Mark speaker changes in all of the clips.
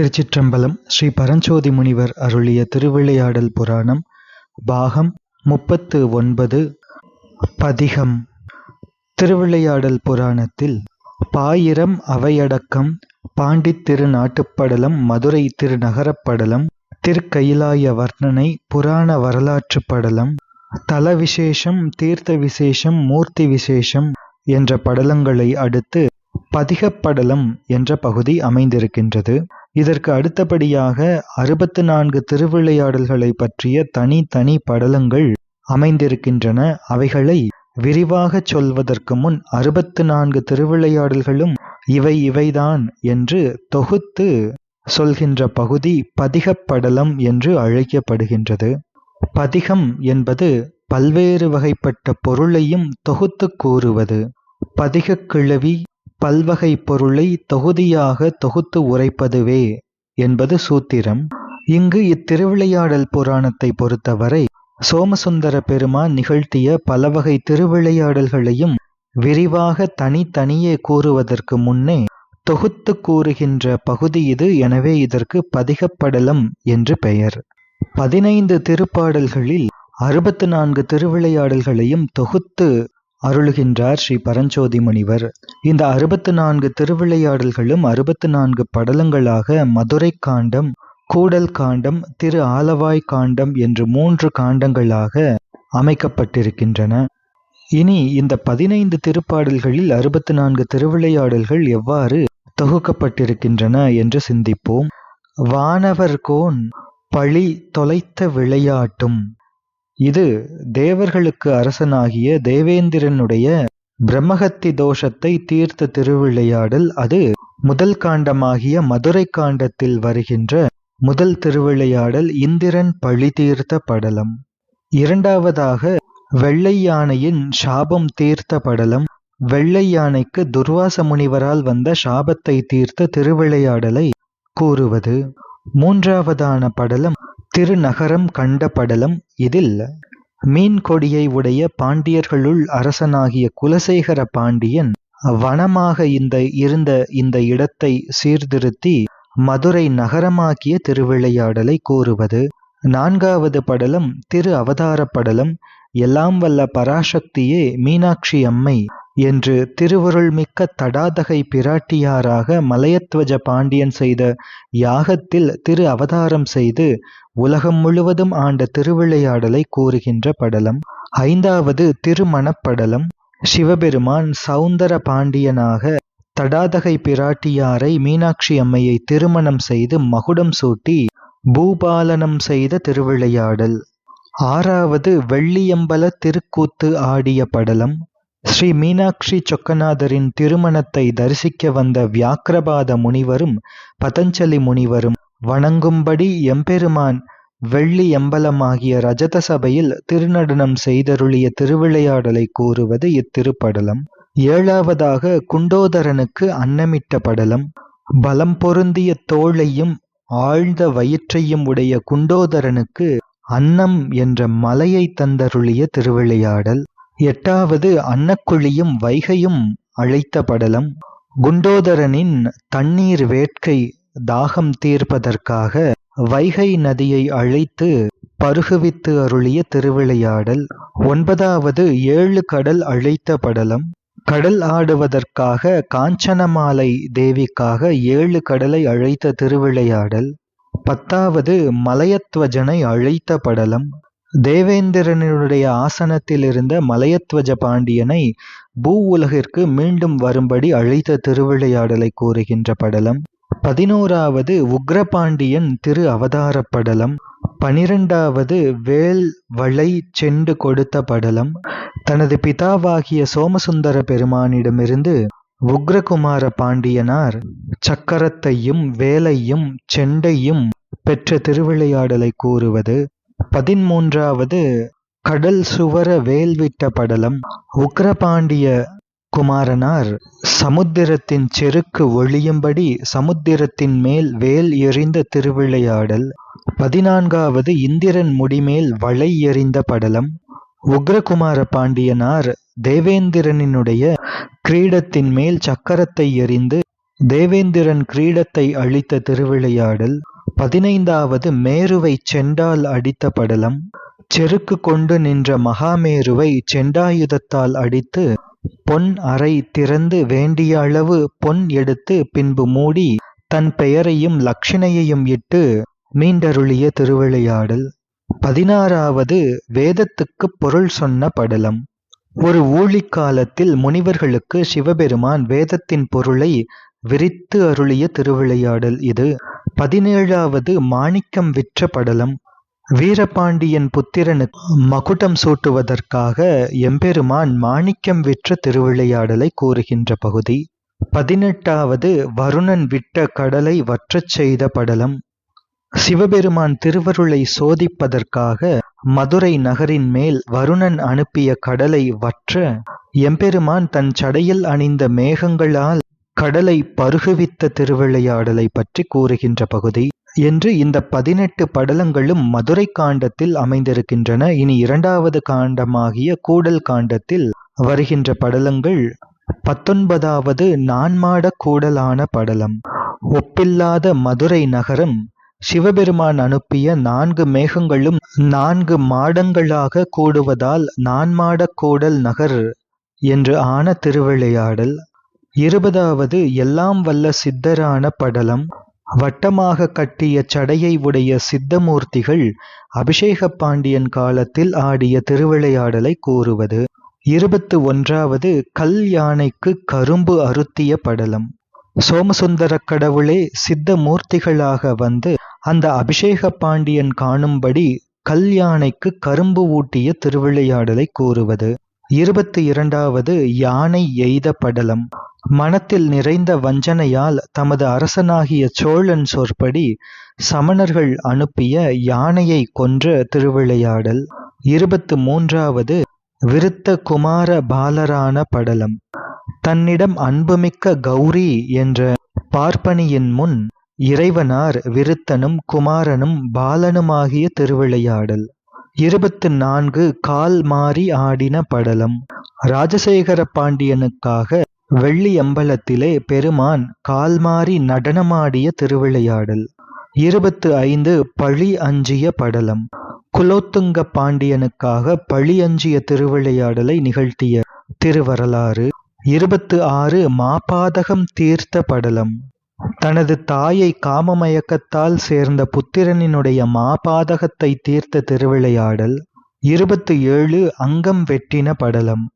Speaker 1: திருச்சிற்றம்பலம் ஸ்ரீ பரஞ்சோதி முனிவர் அருளிய திருவிளையாடல் புராணம் பாகம் முப்பத்து ஒன்பது பதிகம். திருவிளையாடல் புராணத்தில் பாயிரம் அவையடக்கம் பாண்டித்திரு நாட்டுப்படலம் மதுரை திருநகரப்படலம் திருக்கயிலாய வர்ணனை புராண வரலாற்று படலம் தல விசேஷம் தீர்த்த விசேஷம் மூர்த்தி விசேஷம் என்ற படலங்களை அடுத்து பதிகப்படலம் என்ற பகுதி அமைந்திருக்கின்றது. இதற்கு அடுத்தபடியாக அறுபத்து நான்கு திருவிளையாடல்களை பற்றிய தனித்தனி படலங்கள் அமைந்திருக்கின்றன. அவைகளை விரிவாக சொல்வதற்கு முன் அறுபத்து நான்கு திருவிளையாடல்களும் இவை இவைதான் என்று தொகுத்து சொல்கின்ற பகுதி பதிகப்படலம் என்று அழைக்கப்படுகின்றது. பதிகம் என்பது பல்வேறு வகைப்பட்ட பொருளையும் தொகுத்து கூறுவது. பதிகக் பல்வகை பொருளை தொகுதியாக தொகுத்து உரைப்பதுவே என்பது சூத்திரம். இங்கு இத்திருவிளையாடல் புராணத்தை பொறுத்தவரை சோமசுந்தர பெருமான் நிகழ்த்திய பலவகை திருவிளையாடல்களையும் விரிவாக தனித்தனியே கூறுவதற்கு முன்னே தொகுத்து கூறுகின்ற பகுதி இது எனவே இதற்கு பதிகப்படலம் என்று பெயர். பதினைந்து திருப்பாடல்களில் அறுபத்து நான்கு திருவிளையாடல்களையும் தொகுத்து அருளுகின்றார் ஸ்ரீ பரஞ்சோதி முனிவர் இந்த அறுபத்து நான்கு திருவிளையாடல்களும் அறுபத்து நான்கு படலங்களாக மதுரை காண்டம் கூடல் காண்டம் திரு ஆலவாய் காண்டம் என்று மூன்று காண்டங்களாக அமைக்கப்பட்டிருக்கின்றன. இனி இந்த பதினைந்து திருப்பாடல்களில் அறுபத்து நான்கு திருவிளையாடல்கள் எவ்வாறு தொகுக்கப்பட்டிருக்கின்றன என்று சிந்திப்போம். வானவர்கோன் பழி தொலைத்த விளையாட்டும். இது தேவர்களுக்கு அரசனாகிய தேவேந்திரனுடைய பிரம்மஹத்தி தோஷத்தை தீர்த்த திருவிளையாடல். அது முதல் காண்டமாகிய மதுரை காண்டத்தில் வருகின்ற முதல் திருவிளையாடல் இந்திரன் பழி தீர்த்த படலம். இரண்டாவதாக வெள்ளை யானையின் சாபம் தீர்த்த படலம். வெள்ளை யானைக்கு துர்வாச முனிவரால் வந்த சாபத்தை தீர்த்த திருவிளையாடலை கூறுவது. மூன்றாவதான படலம் திருநகரம் கண்ட படலம். இதில் மீன் கொடியை உடைய பாண்டியர்களுள் அரசனாகிய குலசேகர பாண்டியன் வனமாக இந்த இருந்த இந்த இடத்தை சீர்திருத்தி மதுரை நகரமாக்கிய திருவிளையாடலை கூறுவது நான்காவது படலம் திரு அவதார படலம். எல்லாம் வல்ல பராசக்தியே மீனாட்சி அம்மை என்று திருவருள்மிக்க தடாதகை பிராட்டியாராக மலையத்வஜ பாண்டியன் செய்த யாகத்தில் திரு அவதாரம் செய்து உலகம் முழுவதும் ஆண்ட திருவிளையாடலை கூறுகின்ற படலம். ஐந்தாவது திருமணப்படலம். சிவபெருமான் சௌந்தர பாண்டியனாக தடாதகை பிராட்டியாரை மீனாட்சி அம்மையை திருமணம் செய்து மகுடம் சூட்டி பூபாலனம் செய்த திருவிளையாடல். ஆறாவது வெள்ளியம்பல திருக்கூத்து ஆடிய படலம். ஸ்ரீ மீனாட்சி சொக்கநாதரின் திருமணத்தை தரிசிக்க வந்த வியாக்கிரபாத முனிவரும் பதஞ்சலி முனிவரும் வணங்கும்படி எம்பெருமான் வெள்ளி எம்பலமாகிய ரஜத சபையில் திருநடனம் செய்தருளிய திருவிளையாடலை கூறுவது இத்திருப்படலம். ஏழாவதாக குண்டோதரனுக்கு அன்னமிட்ட படலம். பலம் பொருந்திய தோளையும் ஆழ்ந்த வயிற்றையும் உடைய குண்டோதரனுக்கு அன்னம் என்ற மலையை தந்தருளிய திருவிளையாடல். எட்டாவது அன்னக்குழியும் வைகையும் அழைத்த படலம். குண்டோதரனின் தண்ணீர் வேட்கை தாகம் தீர்ப்பதற்காக வைகை நதியை அழைத்து பருகுவித்து அருளிய திருவிளையாடல். ஒன்பதாவது ஏழு கடல் அழைத்த படலம். கடல் ஆடுவதற்காக காஞ்சனமாலை தேவிக்காக ஏழு கடலை அழைத்த திருவிளையாடல். பத்தாவது மலையத்வஜனை அழைத்த படலம். தேவேந்திரனுடைய ஆசனத்தில் இருந்த மலையத்வஜ பாண்டியனை பூ உலகிற்கு மீண்டும் வரும்படி அழைத்த திருவிளையாடலை கூறுகின்ற படலம். பதினோராவது உக்ரபாண்டியன் திரு அவதார படலம் பனிரெண்டாவது வேல் வளை செண்டு கொடுத்த படலம் தனது பிதாவாகிய சோமசுந்தர பெருமானிடமிருந்து உக்ரகுமார பாண்டியனார் சக்கரத்தையும் வேலையும் செண்டையும் பெற்ற திருவிளையாடலை கூறுவது. பதிமூன்றாவது கடல் சுவர வேல்விட்ட படலம் உக்ரபாண்டிய குமாரனார் சமுத்திரத்தின் செருக்கு ஒளியும்படி சமுத்திரத்தின் மேல் வேல் எறிந்த திருவிளையாடல். பதினான்காவது இந்திரன் முடிமேல் வளை எறிந்த படலம். உக்ரகுமார பாண்டியனார் தேவேந்திரனினுடைய கிரீடத்தின் மேல் சக்கரத்தை எறிந்து தேவேந்திரன் கிரீடத்தை அழித்த திருவிளையாடல். பதினைந்தாவது மேருவை செண்டால் அடித்த படலம். செருக்கு கொண்டு நின்ற மகாமேருவை செண்டாயுதத்தால் அடித்து பொன் அறை திறந்து வேண்டிய அளவு பொன் எடுத்து பின்பு மூடி தன் பெயரையும் லக்ஷணையையும் இட்டு மீண்டருளிய திருவிளையாடல். பதினாறாவது வேதத்துக்குப் பொருள் சொன்ன படலம். ஒரு ஊழிக்காலத்தில் முனிவர்களுக்கு சிவபெருமான் வேதத்தின் பொருளை விரித்து அருளிய திருவிளையாடல் இது. பதினேழாவது மாணிக்கம் விற்ற படலம். வீரபாண்டியன் புத்திரனுக்கு மகுடம் சூட்டுவதற்காக எம்பெருமான் மாணிக்கம் விற்ற திருவிளையாடலை கூறுகின்ற பகுதி. பதினெட்டாவது வருணன் விட்ட கடலை வற்றச் செய்த படலம். சிவபெருமான் திருவருளை சோதிப்பதற்காக மதுரை நகரின் மேல் வருணன் அனுப்பிய கடலை வற்ற எம்பெருமான் தன் சடையில் அணிந்த மேகங்களால் கடலை பருகுவித்த திருவிளையாடலை பற்றி கூறுகின்ற பகுதி. என்று இந்த பதினெட்டு படலங்களும் மதுரை காண்டத்தில் அமைந்திருக்கின்றன. இனி இரண்டாவது காண்டமாகிய கூடல் காண்டத்தில் வருகின்ற படலங்கள் பத்தொன்பதாவது நான்மாட கூடலான படலம். ஒப்பில்லாத மதுரை நகரம் சிவபெருமான் அனுப்பிய நான்கு மேகங்களும் நான்கு மாடங்களாக கூடுவதால் நான்மாட கூடல் நகர் என்று ஆன திருவிளையாடல். இருபதாவது எல்லாம் வல்ல சித்தரான படலம். வட்டமாக கட்டிய சடையை உடைய சித்தமூர்த்திகள் அபிஷேக பாண்டியன் காலத்தில் ஆடிய திருவிளையாடலை கூறுவது. இருபத்து ஒன்றாவது கல் யானைக்கு கரும்பு அருத்திய படலம். சோமசுந்தர கடவுளே சித்த மூர்த்திகளாக வந்து அந்த அபிஷேக பாண்டியன் காணும்படி கல்யாணைக்கு கரும்பு ஊட்டிய திருவிளையாடலை கூறுவது. இருபத்தி இரண்டாவது யானை எய்த படலம். மனத்தில் நிறைந்த வஞ்சனையால் தமது அரசனாகிய சோழன் சொற்படி சமணர்கள் அனுப்பிய யானையை கொன்ற திருவிளையாடல். இருபத்து மூன்றாவது விருத்த குமார பாலரான படலம். தன்னிடம் அன்புமிக்க கௌரி என்ற பார்ப்பனியின் முன் இறைவனார் விருத்தனும் குமாரனும் பாலனுமாகிய திருவிளையாடல். இருபத்து நான்கு கால் மாறி ஆடின படலம். ராஜசேகர பாண்டியனுக்காக வெள்ளி அம்பலத்திலே பெருமான் கால்மாறி நடனமாடிய திருவிளையாடல். இருபத்து ஐந்து பழி அஞ்சிய படலம். குலோத்துங்க பாண்டியனுக்காக பழி அஞ்சிய திருவிளையாடலை நிகழ்த்திய திருவரலாறு. இருபத்து ஆறு மாபாதகம் தீர்த்த படலம். தனது தாயை காமமயக்கத்தால் சேர்ந்த புத்திரனினுடைய மாபாதகத்தை தீர்த்த திருவிளையாடல். இருபத்து ஏழு அங்கம் வெட்டின படலம்.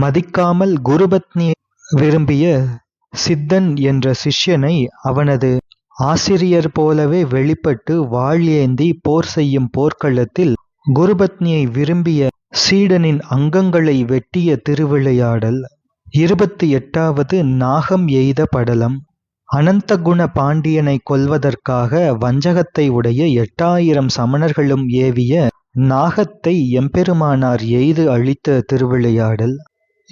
Speaker 1: மதிக்காமல் குருபத்னியை விரும்பிய சித்தன் என்ற சிஷ்யனை அவனது ஆசிரியர் போலவே வெளிப்பட்டு வாள் ஏந்தி போர் செய்யும் போர்க்களத்தில் குருபத்னியை விரும்பிய சீடனின் அங்கங்களை வெட்டிய திருவிளையாடல். இருபத்தி எட்டாவது நாகம் எய்த படலம். அனந்தகுண பாண்டியனை கொல்வதற்காக வஞ்சகத்தை உடைய எட்டாயிரம் சமணர்களும் ஏவிய நாகத்தை எம்பெருமானார் எய்து அழித்த திருவிளையாடல்.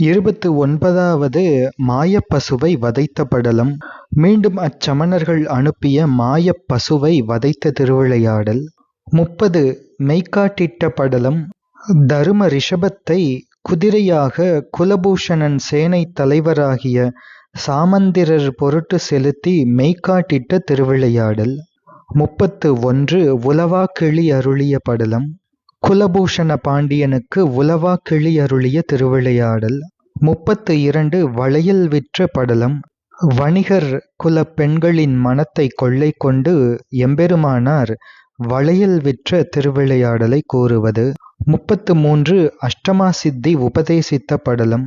Speaker 1: இருபத்து ஒன்பதாவது மாயப்பசுவை வதைத்த படலம் மீண்டும் அச்சமணர்கள் அனுப்பிய மாயப்பசுவை வதைத்த திருவிளையாடல். முப்பது மெய்காட்டிட்ட படலம். தரும ரிஷபத்தை குதிரையாக குலபூஷணன் சேனை தலைவராகிய சாமந்திரர் பொருட்டு செலுத்தி மெய்காட்டிட்ட திருவிளையாடல். முப்பத்து ஒன்று உலவா கிளி அருளிய படலம். குலபூஷண பாண்டியனுக்கு உலவா கிளி அருளிய திருவிளையாடல். முப்பத்து இரண்டு வளையல் விற்ற படலம் வணிகர் குல பெண்களின் மனத்தை கொள்ளை கொண்டு எம்பெருமானார் வளையல் விற்ற திருவிளையாடலை கூறுவது. முப்பத்து மூன்று அஷ்டமா சித்தி உபதேசித்த படலம்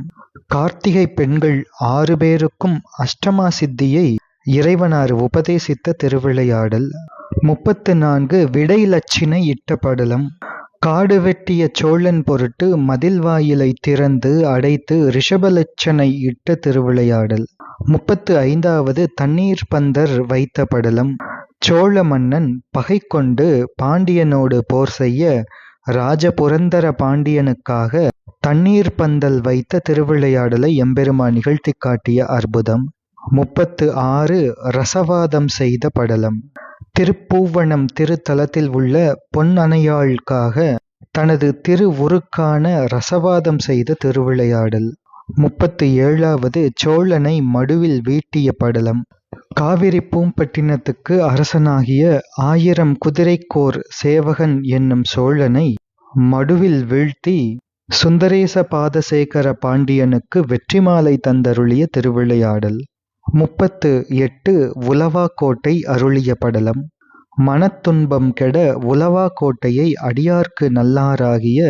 Speaker 1: கார்த்திகை பெண்கள் ஆறு பேருக்கும் அஷ்டமா சித்தியை இறைவனார் உபதேசித்த திருவிளையாடல். முப்பத்து நான்கு விடை லட்சினை இட்ட படலம் காடு வெட்டிய சோழன் பொருட்டு மதில் வாயிலை திறந்து அடைத்து ரிஷபலட்சனை இட்ட திருவிளையாடல். முப்பத்து ஐந்தாவது தண்ணீர் பந்தர் வைத்த படலம். சோழ மன்னன் பகை கொண்டு பாண்டியனோடு போர் செய்ய ராஜபுரந்தர பாண்டியனுக்காக தண்ணீர் பந்தல் வைத்த திருவிளையாடலை எம்பெருமான் நிகழ்த்தி காட்டிய அற்புதம். முப்பத்து ஆறு ரசவாதம் செய்த படலம். திருப்பூவனம் திருத்தலத்தில் உள்ள பொன்னணையாளுக்காக தனது திருவுருக்கான ரசவாதம் செய்த திருவிளையாடல். முப்பத்து ஏழாவது சோழனை மடுவில் வீட்டிய படலம். காவிரி பூம்பட்டினத்துக்கு அரசனாகிய ஆயிரம் குதிரைக்கோர் சேவகன் என்னும் சோழனை மடுவில் வீழ்த்தி சுந்தரேச பாதசேகர பாண்டியனுக்கு வெற்றி மாலை தந்தருளிய திருவிளையாடல். முப்பத்து எட்டு உலவாக்கோட்டை அருளிய படலம். மனத்துன்பம் கெட உலவாக்கோட்டையை அடியார்க்கு நல்லாராகிய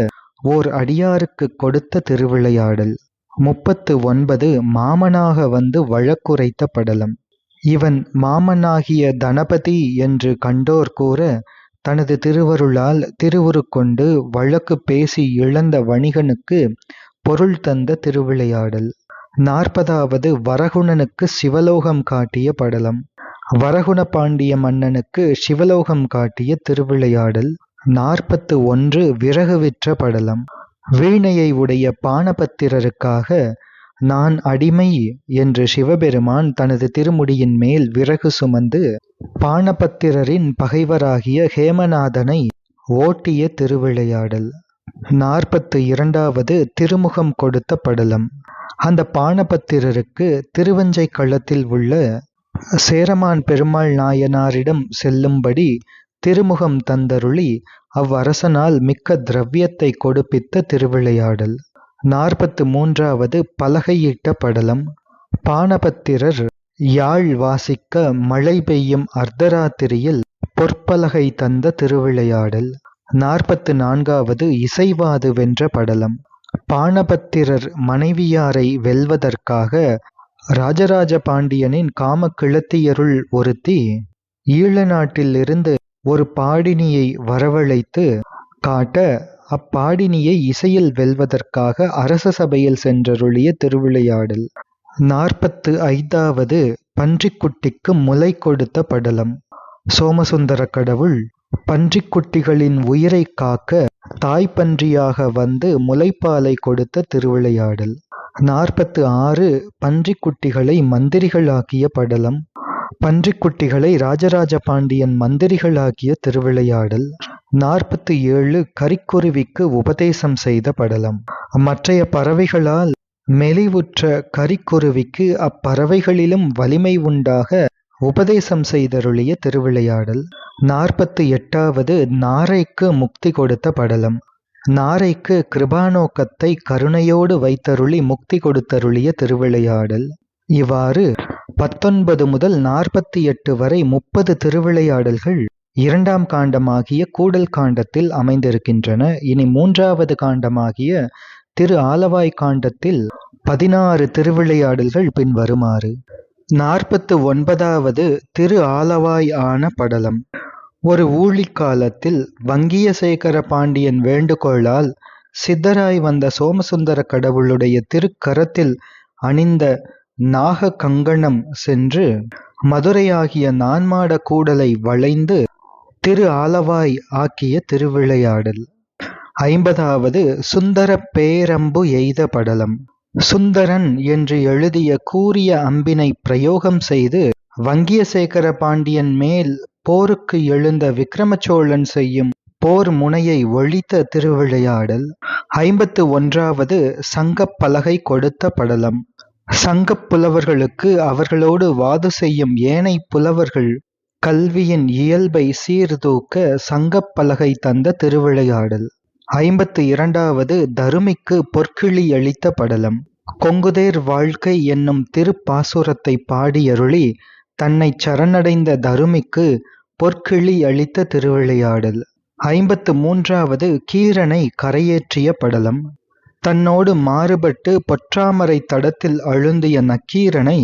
Speaker 1: ஓர் அடியாருக்குக் கொடுத்த திருவிளையாடல். முப்பத்து ஒன்பது மாமனாக வந்து வழக்குரைத்த படலம். இவன் மாமனாகிய தனபதி என்று கண்டோர் கூற தனது திருவருளால் திருவுருக்கொண்டு வழக்கு பேசி இழந்த வணிகனுக்கு பொருள் தந்த திருவிளையாடல். நாற்பதாவது வரகுணனுக்கு சிவலோகம் காட்டிய படலம். வரகுண பாண்டிய மன்னனுக்கு சிவலோகம் காட்டிய திருவிளையாடல். நாற்பத்து ஒன்று விறகு விற்ற படலம். வீணையை உடைய பானபத்திரருக்காக நான் அடிமை என்று சிவபெருமான் தனது திருமுடியின் மேல் விறகு சுமந்து பானபத்திரரின் பகைவராகிய ஹேமநாதனை ஓட்டிய திருவிளையாடல். நாற்பத்து இரண்டாவது திருமுகம் கொடுத்த படலம். அந்த பானபத்திரருக்கு திருவஞ்சை களத்தில் உள்ள சேரமான் பெருமாள் நாயனாரிடம் செல்லும்படி திருமுகம் தந்தருளி அவ்வரசனால் மிக்க திரவியத்தை கொடுப்பித்த திருவிளையாடல். நாற்பத்து மூன்றாவது பலகையிட்ட படலம். பானபத்திரர் யாழ் வாசிக்க மழை பெய்யும் அர்த்தராத்திரியில் பொற்பலகை தந்த திருவிளையாடல். நாற்பத்து நான்காவது இசைவாது வென்ற படலம். பானபத்திரர் மனைவியாரை வெல்வதற்காக ராஜராஜ பாண்டியனின் காம கிழத்தியருள் ஒருத்தி ஈழ நாட்டிலிருந்து ஒரு பாடினியை வரவழைத்து காட்ட அப்பாடினியை இசையில் வெல்வதற்காக அரச சபையில் சென்றருளிய திருவிளையாடல். நாற்பத்து ஐந்தாவது பன்றிக்குட்டிக்கு முலை கொடுத்த படலம். சோமசுந்தர கடவுள் பன்றிக்குட்டிகளின் உயிரை காக்க தாய்ப்பன்றியாக வந்து முலைப்பாலை கொடுத்த திருவிளையாடல். நாற்பத்து ஆறு பன்றிக்குட்டிகளை மந்திரிகளாக்கிய படலம். பன்றிக்குட்டிகளை ராஜராஜ பாண்டியன் மந்திரிகளாக்கிய திருவிளையாடல். நாற்பத்து ஏழு கரிக்குருவிக்கு உபதேசம் செய்த படலம். மற்றைய பறவைகளால் மெலிவுற்ற கரிக்குருவிக்கு அப்பறவைகளிலும் வலிமை உண்டாக உபதேசம் செய்தருளிய திருவிளையாடல். நாற்பத்து எட்டாவது நாரைக்கு முக்தி கொடுத்த படலம். நாரைக்கு கிருபானோக்கத்தை கருணையோடு வைத்தருளி முக்தி கொடுத்தருளிய திருவிளையாடல். இவ்வாறு பத்தொன்பது முதல் நாற்பத்தி எட்டு வரை முப்பது திருவிளையாடல்கள் இரண்டாம் காண்டமாகிய கூடல் காண்டத்தில் அமைந்திருக்கின்றன. இனி மூன்றாவது காண்டமாகிய திரு ஆலவாய் காண்டத்தில் பதினாறு திருவிளையாடல்கள் பின்வருமாறு. நாற்பத்து ஒன்பதாவது திரு ஆலவாய் ஆன படலம். ஒரு ஊழிக்காலத்தில் வங்கியசேகர பாண்டியன் வேண்டுகோளால் சித்தராய் வந்த சோமசுந்தர கடவுளுடைய திருக்கரத்தில் அணிந்த நாக கங்கணம் சென்று மதுரையாகிய நான்மாட கூடலை வளைந்து திரு ஆலவாய் ஆக்கிய திருவிளையாடல். ஐம்பதாவது சுந்தர பேரம்பு எய்த படலம். சுந்தரன் என்று எழுதிய கூறிய அம்பினை பிரயோகம் செய்து வங்கியசேகர பாண்டியன் மேல் போருக்கு எழுந்த விக்ரமச்சோழன் செய்யும் போர் முனையை ஒழித்த திருவிளையாடல் ஐம்பத்து ஒன்றாவது சங்கப் பலகை கொடுத்த படலம். சங்கப் புலவர்களுக்கு அவர்களோடு வாது செய்யும் ஏனை புலவர்கள் கல்வியின் இயல்பை சீர்தூக்க சங்கப் பலகை தந்த திருவிளையாடல். ஐம்பத்து இரண்டாவது தருமிக்கு பொற்கிழி அளித்த படலம். கொங்குதேர் வாழ்க்கை என்னும் திருப்பாசுரத்தை பாடியருளி தன்னை சரணடைந்த தருமிக்கு பொற்கிழி அளித்த திருவிளையாடல். ஐம்பத்து மூன்றாவது கீரனை கரையேற்றிய படலம். தன்னோடு மாறுபட்டு பொற்றாமரை தடத்தில் அழுந்திய நக்கீரனை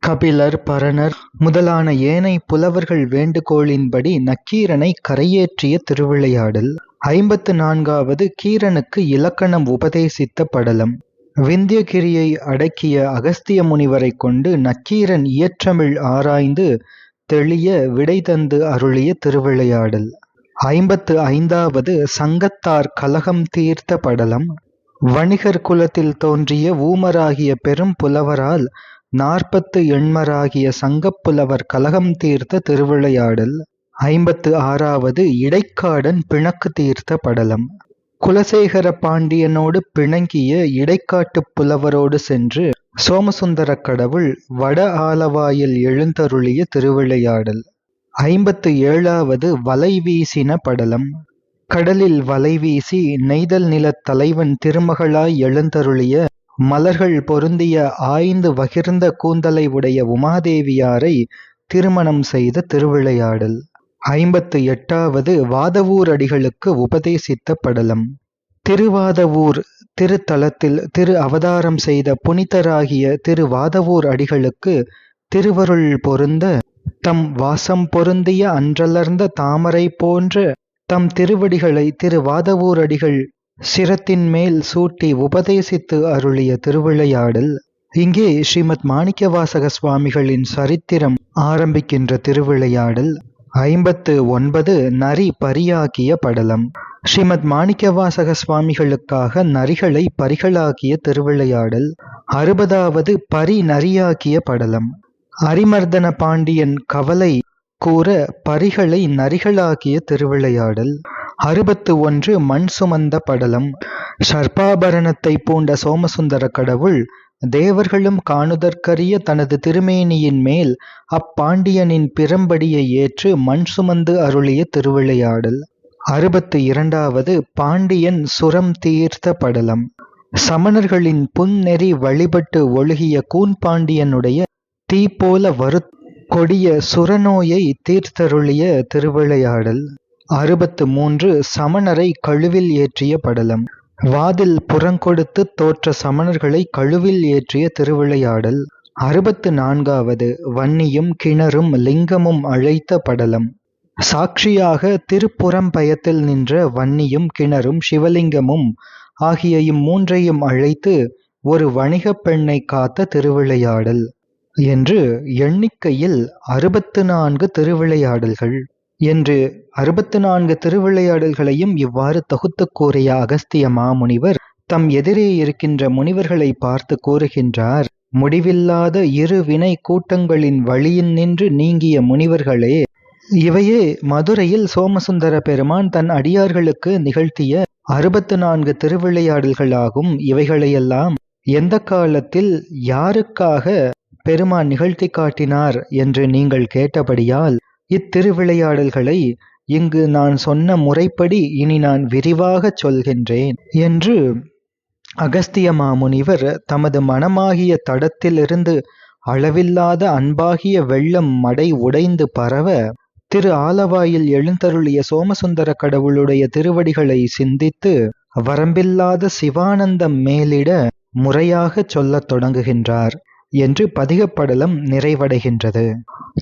Speaker 1: கபிலர் பரணர் முதலான ஏனை புலவர்கள் வேண்டுகோளின்படி நக்கீரனை கரையேற்றிய திருவிளையாடல். ஐம்பத்து நான்காவது கீரனுக்கு இலக்கணம் உபதேசித்த படலம். விந்தியகிரியை அடக்கிய அகஸ்திய முனிவரை கொண்டு நக்கீரன் இயற்றமிழ் ஆராய்ந்து தெளிய விடை தந்து அருளிய திருவிளையாடல். ஐம்பத்து ஐந்தாவது சங்கத்தார் கலகம் தீர்த்த படலம். வணிகர் குலத்தில் தோன்றிய ஊமராகிய பெரும் புலவரால் நாற்பத்து எண்மராகிய சங்கப் புலவர் கலகம் தீர்த்த திருவிளையாடல். ஐம்பத்து ஆறாவது இடைக்காடன் பிணக்கு தீர்த்த படலம். குலசேகர பாண்டியனோடு பிணங்கிய இடைக்காட்டுப் புலவரோடு சென்று சோமசுந்தரக் கடவுள் வட ஆலவாயில் எழுந்தருளிய திருவிளையாடல். ஐம்பத்து ஏழாவது வலைவீசின படலம். கடலில் வலைவீசி நெய்தல் நிலத் தலைவன் திருமகளாய் எழுந்தருளிய மலர்கள் பொருந்திய ஆய்ந்து வகிர்ந்த கூந்தலை உடைய உமாதேவியாரை திருமணம் செய்த திருவிளையாடல். ஐம்பத்து எட்டாவது வாதவூர் அடிகளுக்கு உபதேசித்த படலம் திருவாதவூர் திருத்தலத்தில் திரு அவதாரம் செய்த புனிதராகிய திரு வாதவூர் அடிகளுக்கு திருவருள் பொருந்த தம் வாசம் பொருந்திய அன்றலர்ந்த தாமரை போன்ற தம் திருவடிகளை திரு வாதவூர் அடிகள் சிரத்தின் மேல் சூட்டி உபதேசித்து அருளிய திருவிளையாடல். இங்கே ஸ்ரீமத் மாணிக்கவாசக சுவாமிகளின் சரித்திரம் ஆரம்பிக்கின்ற திருவிளையாடல். ஐம்பத்து ஒன்பது நரி பரியாக்கிய படலம். ஸ்ரீமத் மாணிக்கவாசக சுவாமிகளுக்காக நரிகளை பரிகளாக்கிய திருவிளையாடல். அறுபதாவது பரி நரியாக்கிய படலம். அரிமர்தன பாண்டியன் கவலை கூற பரிகளை நரிகளாக்கிய திருவிளையாடல். அறுபத்து ஒன்று மண் சுமந்த படலம். சர்ப்பாபரணத்தை பூண்ட சோமசுந்தர கடவுள் தேவர்களும் காணுதற்கரிய தனது திருமேனியின் மேல் அப்பாண்டியனின் பிறம்படியை ஏற்று மண் சுமந்து அருளிய திருவிளையாடல். அறுபத்து இரண்டாவது பாண்டியன் சுரம் தீர்த்த படலம். சமணர்களின் புன்னெறி வழிபட்டு ஒழுகிய கூன் பாண்டியனுடைய தீ போல வரு கொடிய சுரநோயை தீர்த்தருளிய திருவிளையாடல். அறுபத்து மூன்று சமணரை கழுவில் ஏற்றிய படலம். வாதில் புறங்கொடுத்து தோற்ற சமணர்களை கழுவில் ஏற்றிய திருவிளையாடல். அறுபத்து நான்காவது வன்னியும் கிணறும் லிங்கமும் அழைத்த படலம். சாட்சியாக திருப்புறம்பயத்தில் நின்ற வன்னியும் கிணறும் சிவலிங்கமும் ஆகிய இம்மூன்றையும் அழைத்து ஒரு வணிகப் பெண்ணை காத்த திருவிளையாடல். என்று எண்ணிக்கையில் அறுபத்து நான்கு திருவிளையாடல்கள். என்று அறுபத்து நான்கு திருவிளையாடல்களையும் இவ்வாறு தொகுத்துக் கூறிய அகஸ்திய மாமுனிவர் தம் எதிரே இருக்கின்ற முனிவர்களை பார்த்து கூறுகின்றார் முடிவில்லாத இரு வினை கூட்டங்களின் வழியின் நின்று நீங்கிய முனிவர்களே இவையே மதுரையில் சோமசுந்தர பெருமான் தன் அடியார்களுக்கு நிகழ்த்திய அறுபத்து நான்கு திருவிளையாடல்களாகும். இவைகளையெல்லாம் எந்த காலத்தில் யாருக்காக பெருமான் நிகழ்த்தி காட்டினார்? என்று நீங்கள் கேட்டபடியால் இத்திருவிளையாடல்களை இங்கு நான் சொன்ன முறைப்படி இனி நான் விரிவாகச் சொல்கின்றேன் என்று அகஸ்திய மாமுனிவர் தமது மனமாகிய தடத்திலிருந்து அளவில்லாத அன்பாகிய வெள்ளம் மடை உடைந்து பரவ திரு ஆலவாயில் எழுந்தருளிய சோமசுந்தர கடவுளுடைய திருவடிகளை சிந்தித்து வரம்பில்லாத சிவானந்தம் மேலிட முறையாகச் சொல்லத் தொடங்குகின்றார். என்று பதிகப்படலம் நிறைவடைகின்றது.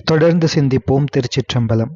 Speaker 1: தொடர்ந்து சிந்திப்போம் திருச்சிற்றம்பலம்.